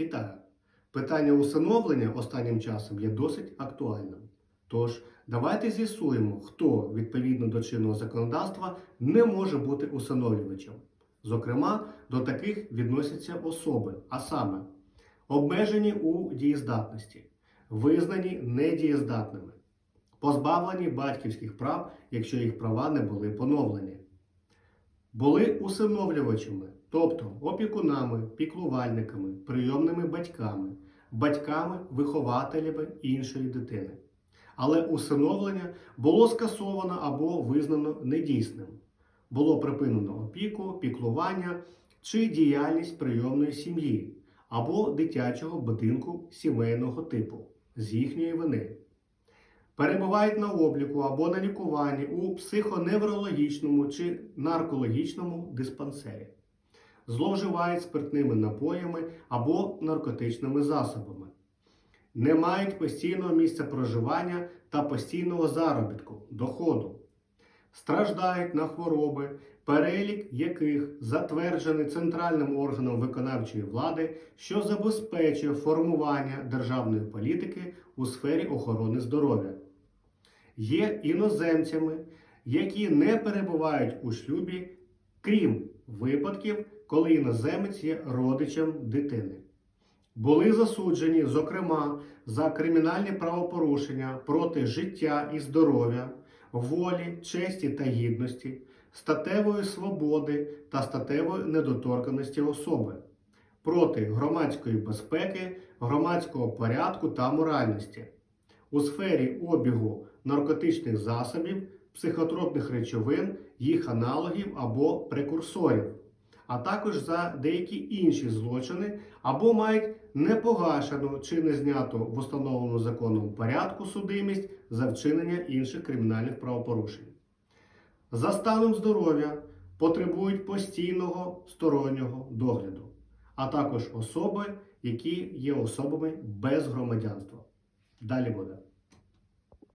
Вітаю! Питання усиновлення останнім часом є досить актуальним. Тож, давайте з'ясуємо, хто відповідно до чинного законодавства не може бути усиновлювачем. Зокрема, до таких відносяться особи, а саме обмежені у дієздатності, визнані недієздатними, позбавлені батьківських прав, якщо їх права не були поновлені, були усиновлювачами, тобто опікунами, піклувальниками, прийомними батьками, батьками-вихователями іншої дитини. Але усиновлення було скасовано або визнано недійсним. Було припинено опіку, піклування чи діяльність прийомної сім'ї або дитячого будинку сімейного типу з їхньої вини. Перебувають на обліку або на лікуванні у психоневрологічному чи наркологічному диспансері, зловживають спиртними напоями або наркотичними засобами, не мають постійного місця проживання та постійного заробітку, доходу, страждають на хвороби, перелік яких затверджений центральним органом виконавчої влади, що забезпечує формування державної політики у сфері охорони здоров'я. Є іноземцями, які не перебувають у шлюбі, крім випадків, коли іноземець є родичем дитини. Були засуджені, зокрема, за кримінальні правопорушення проти життя і здоров'я, волі, честі та гідності, статевої свободи та статевої недоторканості особи, проти громадської безпеки, громадського порядку та моральності, у сфері обігу наркотичних засобів, психотропних речовин, їх аналогів або прекурсорів, а також за деякі інші злочини або мають непогашену чи не зняту в установленому законом порядку судимість за вчинення інших кримінальних правопорушень. За станом здоров'я потребують постійного стороннього догляду, а також особи, які є особами без громадянства. Далі буде.